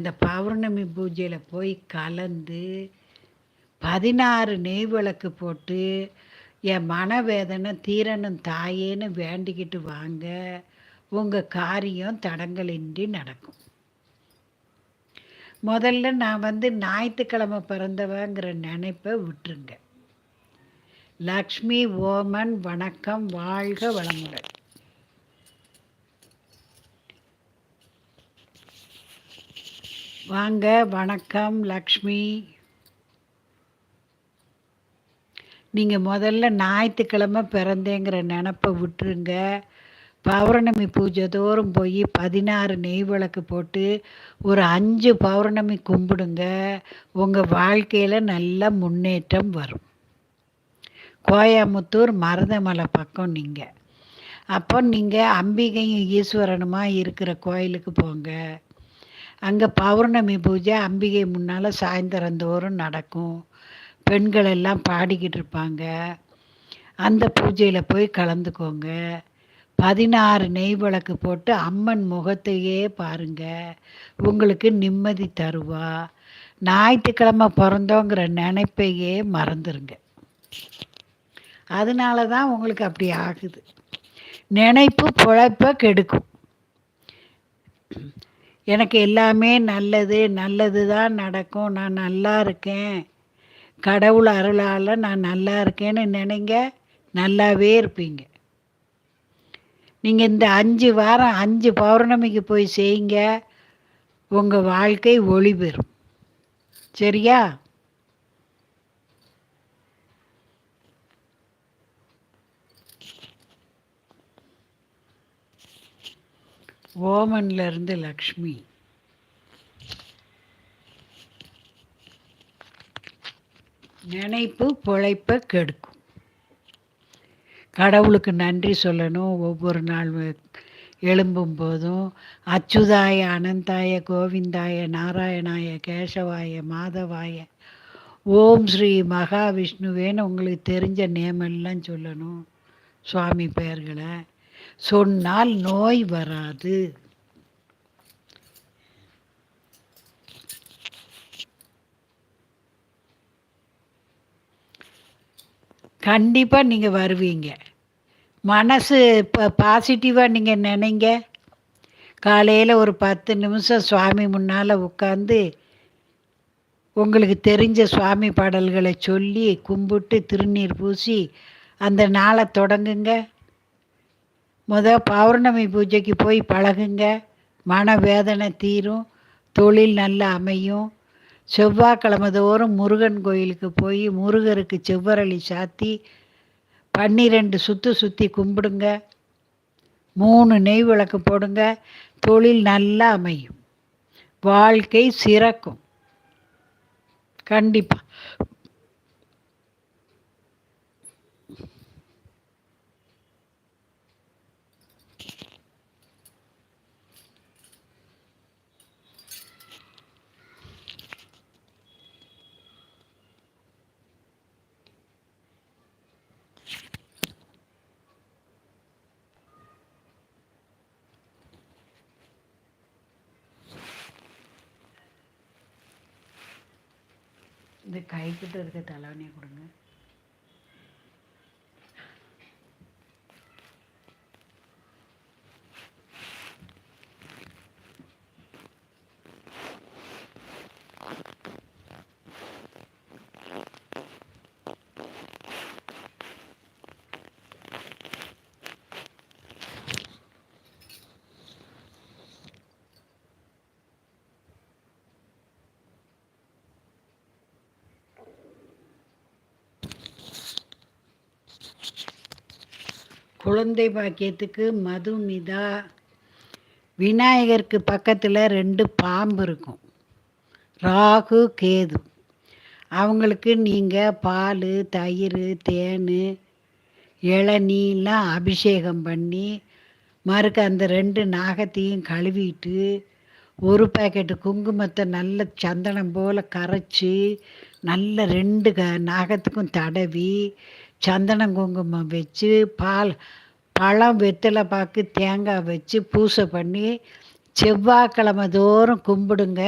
இந்த பௌர்ணமி பூஜையில் போய் கலந்து பதினாறு நெய் விளக்கு போட்டு என் மனவேதனை தீரனும் தாயேன்னு வேண்டிக்கிட்டு வாங்க. உங்கள் காரியம் தடங்களின்றி நடக்கும். முதல்ல நான் வந்து ஞாயிற்றுக்கிழமை பிறந்தவங்கிற நினைப்பை விட்டுருங்க. லக்ஷ்மி ஓமன் வணக்கம் வாழ்க வளமுடன். வாங்க வணக்கம் லக்ஷ்மி. நீங்கள் முதல்ல ஞாயிற்றுக்கிழமை பிறந்தேங்கிற நினப்பை விட்டுருங்க. பௌர்ணமி பூஜை தோறும் போய் பதினாறு நெய் விளக்கு போட்டு ஒரு அஞ்சு பௌர்ணமி கும்பிடுங்க. உங்கள் வாழ்க்கையில் நல்ல முன்னேற்றம் வரும். கோயமுத்தூர் மருதமலை பக்கம் நீங்கள் அப்போ நீங்கள் அம்பிகையும் ஈஸ்வரனுமா இருக்கிற கோயிலுக்கு போங்க. அங்கே பௌர்ணமி பூஜை அம்பிகை முன்னால் சாயந்தரந்தோறும் நடக்கும். பெண்கள் எல்லாம் பாடிக்கிட்டு இருப்பாங்க. அந்த பூஜையில் போய் கலந்துக்கோங்க. பதினாறு நெய் விளக்கு போட்டு அம்மன் முகத்தையே பாருங்க. உங்களுக்கு நிம்மதி தருவா. ஞாயிற்றுக்கிழமை பிறந்தோங்கிற நினைப்பையே மறந்துருங்க. அதனால தான் உங்களுக்கு அப்படி ஆகுது. நினைப்பு பிழைப்பை கெடுக்கும். எனக்கு எல்லாமே நல்லது நல்லது தான் நடக்கும். நான் நல்லா இருக்கேன். கடவுள் அருளால் நான் நல்லா இருக்கேன்னு நினைங்க. நல்லாவே இருப்பீங்க. நீங்கள் இந்த அஞ்சு வாரம் அஞ்சு பௌர்ணமிக்கு போய் செய்யுங்க. உங்கள் வாழ்க்கை ஒளி பெறும் சரியா? ஓமன்லேருந்து லக்ஷ்மி. நினைப்பு பொழைப்பை கெடுக்கும். கடவுளுக்கு நன்றி சொல்லணும். ஒவ்வொரு நாள் எழும்பும் போதும் அச்சுதாய அனந்தாய கோவிந்தாய நாராயணாய கேசவாய மாதவாய ஓம் ஸ்ரீ மகாவிஷ்ணுவேன்னு உங்களுக்கு தெரிஞ்ச நேமெல்லாம் சொல்லணும். சுவாமி பெயர்களை. சொன்னால் நோய் வராது. கண்டிப்பாக நீங்கள் வருவீங்க. மனசு இப்போ பாசிட்டிவாக நீங்கள் நினைங்க. காலையில் ஒரு பத்து நிமிஷம் சுவாமி முன்னால் உட்காந்து உங்களுக்கு தெரிஞ்ச சுவாமி பாடல்களை சொல்லி கும்பிட்டு திருநீர் பூசி அந்த நாளை தொடங்குங்க. முத பௌர்ணமி பூஜைக்கு போய் பழகுங்க. மன வேதனை தீரும். தொழில் நல்லா அமையும். செவ்வாய்க்கிழமை தோறும் முருகன் கோயிலுக்கு போய் முருகருக்கு செவ்வரளி சாத்தி பன்னிரெண்டு சுற்று சுற்றி கும்பிடுங்க. மூணு நெய் விளக்கு போடுங்க. தொழில் நல்லா அமையும். வாழ்க்கை சிறக்கும். கண்டிப்பாக இந்த கைக்கிட்ட இருக்க தலைவனையை கொடுங்க. குழந்தை பாக்கியத்துக்கு மதுமிதா விநாயகருக்கு பக்கத்தில் ரெண்டு பாம்பு இருக்கும். ராகு கேது. அவங்களுக்கு நீங்கள் பால் தயிர் தேன் இளநீலாம் அபிஷேகம் பண்ணி மறுக்க அந்த ரெண்டு நாகத்தையும் கழுவிட்டு ஒரு பேக்கெட்டு குங்குமத்தை நல்ல சந்தனம் போல் கரைச்சி நல்ல ரெண்டு க நாகத்துக்கும் தடவி சந்தனம் குங்குமம் வச்சு பால் பழம் வெத்தலை பாக்கு தேங்காய் வச்சு பூசை பண்ணி செவ்வாய்க்கிழமை தோறும் கும்பிடுங்க.